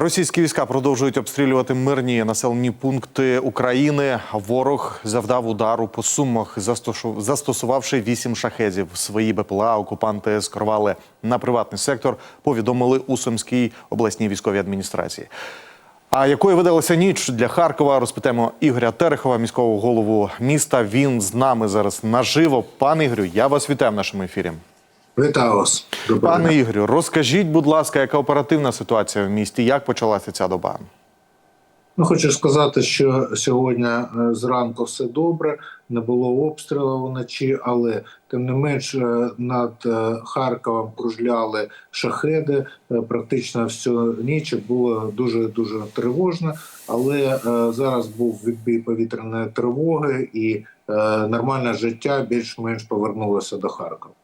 Російські війська продовжують обстрілювати мирні населені пункти України. Ворог завдав удару по сумах, застосувавши вісім шахедів. Свої БПЛА окупанти скерували на приватний сектор. Повідомили у Сумській обласній військовій адміністрації. А якою видалася ніч для Харкова? Розпитаємо Ігоря Терехова, міського голову міста. Він з нами зараз наживо. Пане Ігорю, я вас вітаю в нашому ефірі. Вітаю вас. Доброго Пане дня. Ігорю, розкажіть, будь ласка, яка оперативна ситуація в місті? Як почалася ця доба? Ну, хочу сказати, що сьогодні е, зранку все добре, не було обстрілу вночі, але тим не менш е, над е, Харковом кружляли шахеди. Практично всю ніч було дуже дуже тривожно. Але зараз був відбій повітряної тривоги, і нормальне життя більш-менш повернулося до Харкова.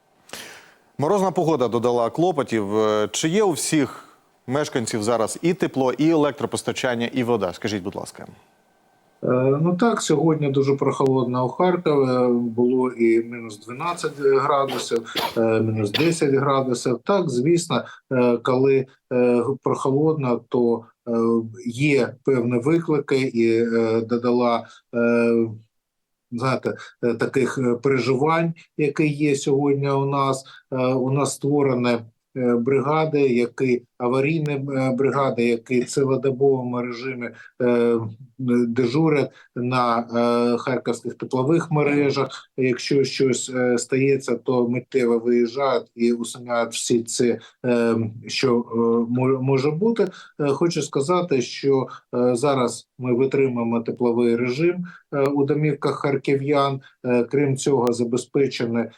Морозна погода додала клопотів. Е, Чи є у всіх мешканців зараз і тепло, і електропостачання, і вода? Скажіть, будь ласка. Е, Ну так, сьогодні дуже прохолодно у Харкові. Було і мінус 12 градусів, е, мінус 10 градусів. Так, звісно, е, коли е, прохолодно, то е, є певні виклики, і е, додала. Знаєте, е, таких е, переживань, які є сьогодні у нас. Е, У нас створені бригади, які аварійні е, бригади, які в цілодобовому режимі е, дежурять на е, харківських теплових мережах. Якщо щось стається, то миттєво виїжджають і усунають всі ці, що може бути. Хочу сказати, що зараз ми витримуємо тепловий режим у домівках харків'ян. Крім цього, забезпечене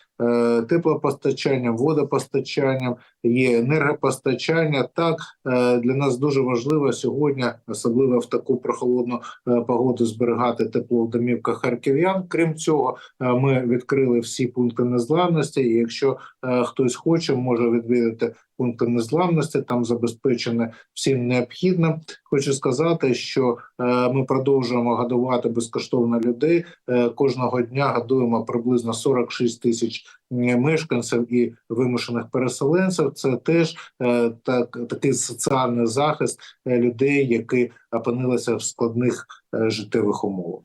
теплопостачанням, водопостачанням, є енергопостачання. Так е, для нас дуже важливо сьогодні, особливо в таку прохолодну е, погоду, зберігати тепло в домівках харків'ян. Крім цього, е, ми відкрили всі пункти незламності. І якщо хтось хоче, може відвідати пункти незламності. Там забезпечене всім необхідним. Хочу сказати, що е, ми продовжуємо годувати безкоштовно людей. Е, Кожного дня годуємо приблизно 46 тисяч мешканців і вимушених переселенців. Це теж е, так такий соціальний захист людей, які опинилися в складних життєвих умовах.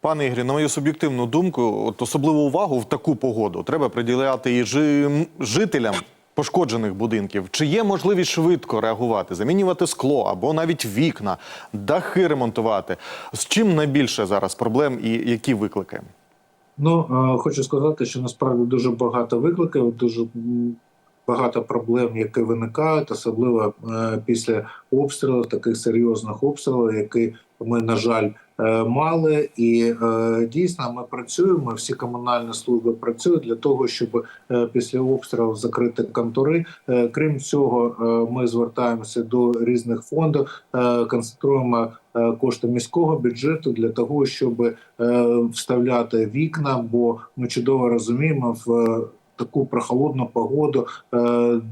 Пане Ігорі, на мою суб'єктивну думку, от особливу увагу в таку погоду треба приділяти і жи- жителям пошкоджених будинків. Чи є можливість швидко реагувати, замінювати скло або навіть вікна, дахи ремонтувати? З чим найбільше зараз проблем і які виклики? Ну е, хочу сказати, що насправді дуже багато викликів, дуже багато проблем, які виникають, особливо е, після обстрілів, таких серйозних обстрілів, які ми, на жаль, е, мали. І е, дійсно ми працюємо. Всі комунальні служби працюють для того, щоб після обстрілів закрити контори. Крім цього, ми звертаємося до різних фондів, концентруємо кошти міського бюджету для того, щоб вставляти вікна, бо ми чудово розуміємо в таку прохолодну погоду е,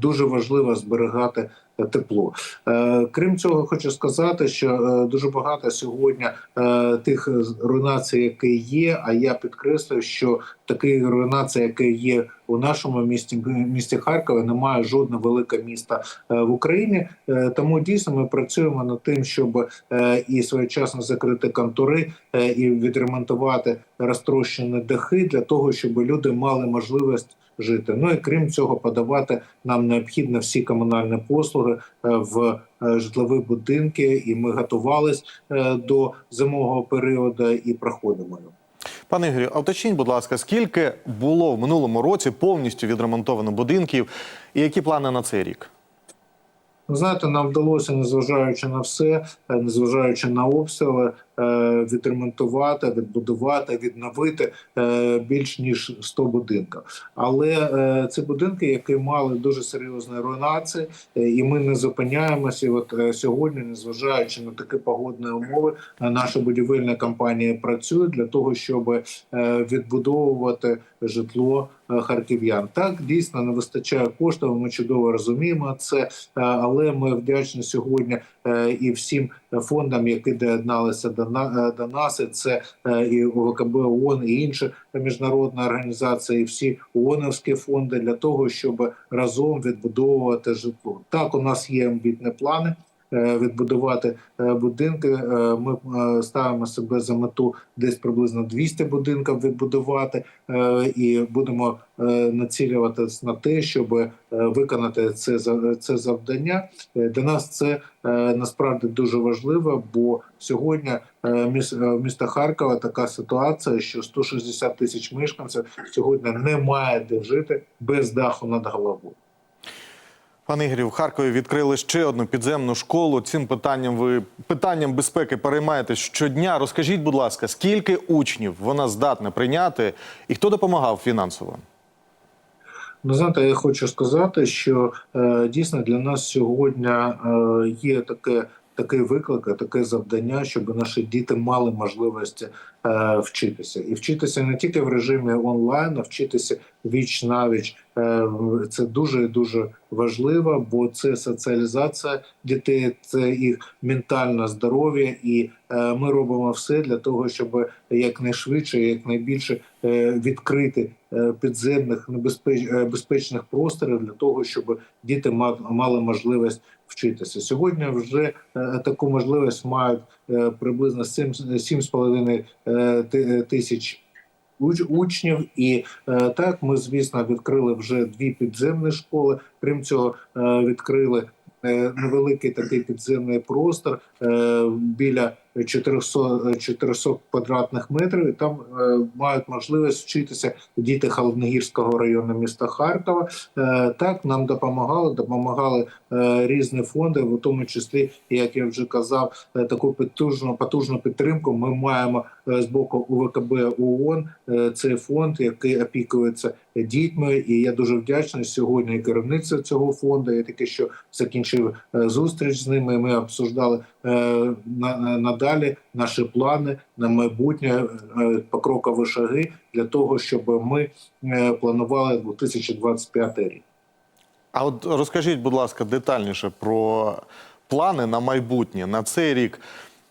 дуже важливо зберігати тепло. Е, Крім цього, хочу сказати, що е, дуже багато сьогодні е, тих руйнацій, які є. А я підкреслюю, що такі руйнації, які є у нашому місті, місті Харкові, немає жодного великого міста в Україні. Тому дійсно ми працюємо над тим, щоб і своєчасно закрити контори, е, і відремонтувати розтрощені дахи для того, щоб люди мали можливість жити. Ну і крім цього, подавати нам необхідно всі комунальні послуги е, в е, житлові будинки, і ми готувались е, до зимового періоду і проходимо його. Пане Ігорю, а уточніть, будь ласка, скільки було в минулому році повністю відремонтовано будинків, і які плани на цей рік? Знаєте, нам вдалося, незважаючи на все, незважаючи на обстріли, відремонтувати, відбудувати, відновити е, більш ніж 100 будинків. Але е, це будинки, які мали дуже серйозні руйнації, е, і ми не зупиняємося. От е, сьогодні, незважаючи на такі погодні умови, е, наша будівельна компанія працює для того, щоб е, відбудовувати житло е, харків'ян. Так дійсно не вистачає коштів. Ми чудово розуміємо це, е, але ми вдячні сьогодні е, і всім фондам, які доєдналися до е, до нас. І це е, і ОКБ ООН, і інші міжнародні організації, і всі ООНовські фонди для того, щоб разом відбудовувати житло. Так, у нас є амбітні плани. Е, відбудувати е, будинки. Е, Ми ставимо себе за мету десь приблизно 200 будинків відбудувати, і будемо націлюватись на те, щоб виконати це це завдання. Для нас це насправді дуже важливо, бо сьогодні міста Харкова така ситуація, що 160 тисяч мешканців сьогодні не має де жити без даху над головою. Пане Ігорю, в Харкові відкрили ще одну підземну школу. Цим питанням ви питанням безпеки переймаєтесь щодня. Розкажіть, будь ласка, скільки учнів вона здатна прийняти, і хто допомагав фінансово? Ну, знаєте, я хочу сказати, що е, дійсно для нас сьогодні е, є таке. Такий виклик, таке завдання, щоб наші діти мали можливість вчитися, і вчитися не тільки в режимі онлайн, а вчитися віч навіч. Е, це дуже дуже важливо, бо це соціалізація дітей, це їх ментальне здоров'я, і е, ми робимо все для того, щоб якнайшвидше, якнайбільше е, відкрити е, підземних небезпеч... е, просторів для того, щоб діти ма- мали можливість вчитися. Сьогодні вже е, таку можливість мають е, приблизно 7 7,5 е, ти- тисяч уч- учнів. І е, так ми, звісно, відкрили вже дві підземні школи. Крім цього, е, відкрили е, невеликий такий підземний простор е, біля 400, 400 квадратних метрів. І там е, мають можливість вчитися діти Холодногірського району міста Харкова. Е, Так нам допомагали, допомагали е, різні фонди, в тому числі, як я вже казав, е, таку потужну потужну підтримку. Ми маємо е, з боку УВКБ ООН. Е, Це фонд, який опікується дітьми, і я дуже вдячний сьогодні і керівництву цього фонду. Я таки що закінчив е, зустріч з ними. Ми обсуждали е, надалі наші плани на майбутнє е, покрокові шаги для того, щоб ми е, планували 2025 рік. А от розкажіть, будь ласка, детальніше про плани на майбутнє на цей рік.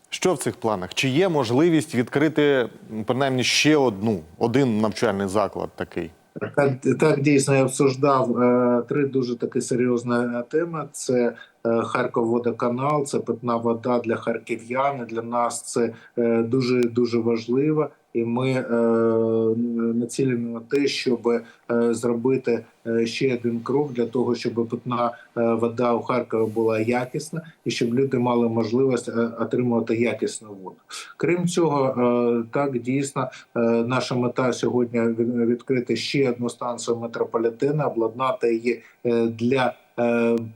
Що в цих планах? Чи є можливість відкрити принаймні ще одну один навчальний заклад такий? Так, так дійсно я обсуждав е, три дуже такі серйозні е, теми: це е, Харків-водоканал, це питна вода для харків'ян. Для нас це е, дуже дуже важливо. І ми е, націлені на те, щоб е, зробити е, ще один крок для того, щоб питна е, вода у Харкові була якісна і щоб люди мали можливість е, отримувати якісну воду. Крім цього, е, так дійсно е, наша мета сьогодні відкрити ще одну станцію метрополітену, обладнати її для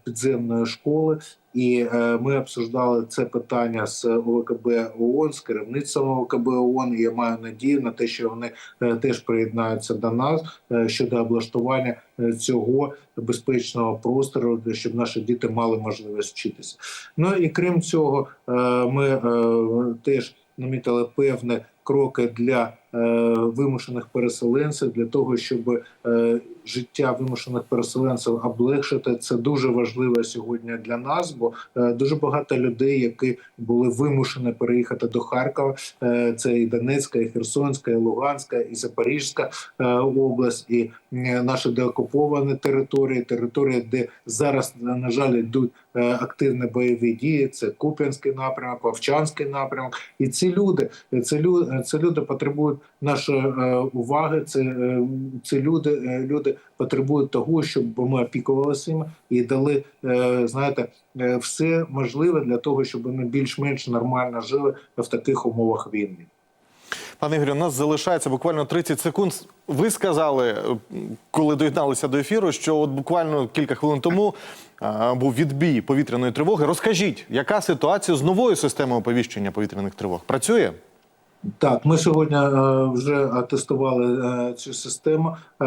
підземної школи. І е, ми обсуждали це питання з ОВКБ ООН, з керівництвом ОВКБ ООН. І я маю надію на те, що вони е, теж приєднаються до нас е, щодо облаштування е, цього безпечного простору, щоб наші діти мали можливість вчитися. Ну і крім цього, е, ми е, теж намітили певні кроки для е, вимушених переселенців для того, щоб е, життя вимушених переселенців облегшити. Це дуже важливо сьогодні для нас, бо е, дуже багато людей, які були вимушені переїхати до Харкова. Е, це і Донецька, і Херсонська, і Луганська, і Запорізька е, область, і наші деокуповані території, території, де зараз на жаль йдуть активні бойові дії. Це Куп'янський напрямок, Вовчанський напрямок. І ці люди, це люди, це люди потребують нашої уваги. Це, це люди, е, потребують того, щоб ми опікувалися їм і дали, е, знаєте, е, все можливе для того, щоб вони більш-менш нормально жили в таких умовах війни. Пане Ігорю, у нас залишається буквально 30 секунд. Ви сказали, е, коли доєдналися до ефіру, що от буквально кілька хвилин тому був відбій повітряної тривоги. Розкажіть, яка ситуація з новою системою оповіщення повітряних тривог? Працює? Так, ми сьогодні е, вже тестували е, цю систему. Е,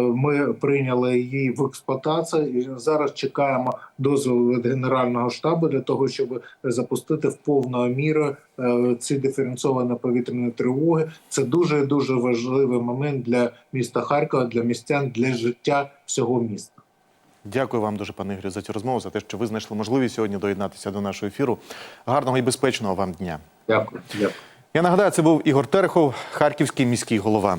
Ми прийняли її в експлуатацію і зараз чекаємо дозволу від генерального штабу для того, щоб запустити в повною мірою е, ці диференційовані повітряні тривоги. Це дуже дуже важливий момент для міста Харкова, для містян, для життя всього міста. Дякую вам дуже, пане Ігорю, за цю розмову, за те, що ви знайшли можливість сьогодні доєднатися до нашого ефіру. Гарного і безпечного вам дня. Дякую. Дякую. Я нагадаю, це був Ігор Терехов, харківський міський голова.